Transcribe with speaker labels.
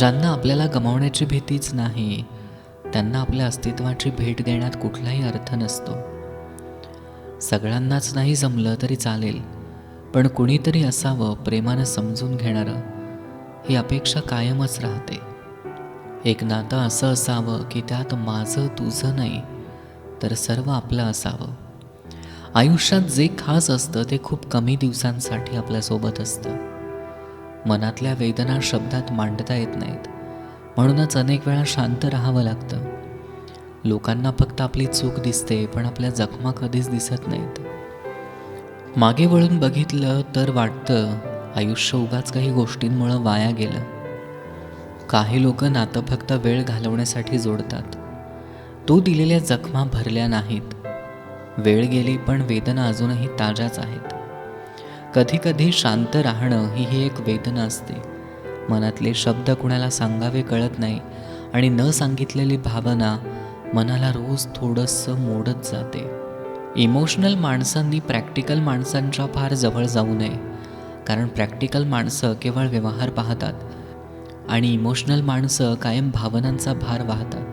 Speaker 1: ज्यांना आपल्याला गमावण्याची भीतीच नाही त्यांना आपल्या अस्तित्वाची भेट देण्यात कुठलाही अर्थ नसतो. सगळ्यांनाच नाही जमलं तरी चालेल पण कुणीतरी असावं प्रेमानं समजून घेणारं ही अपेक्षा कायमच राहते. एक नातं असं असावं की त्यात माझं तुझं नाही तर सर्व आपलं असावं. आयुष्यात जे खास असतं ते खूप कमी दिवसांसाठी आपल्यासोबत असतं. मनातल्या वेदना शब्दात मांडता येत नाहीत. म्हणूनच अनेक वेळा शांत राहावं लागतं. लोकांना फक्त आपली चूक दिसते पण आपल्या जखमा कधीच दिसत नाहीत. मागे वळून बघितलं तर वाटतं आयुष्य उगाच काही गोष्टींमुळं वाया गेलं. काही लोक नातं फक्त वेळ घालवण्यासाठी जोडतात. तू दिलेल्या जखमा भरल्या नाहीत. वेळ गेली पण वेदना अजूनही ताज्याच आहेत. कधीकधी शांत राहणं ही ही एक वेदना असते. मनातले शब्द कुणाला सांगावे कळत नाही आणि न सांगितलेली भावना मनाला रोज थोडंसं मोडत जाते. इमोशनल माणसांनी प्रॅक्टिकल माणसांच्या फार जवळ जाऊ नये. कारण प्रॅक्टिकल माणसं केवळ व्यवहार पाहतात आणि इमोशनल माणसं कायम भावनांचा भार वाहतात.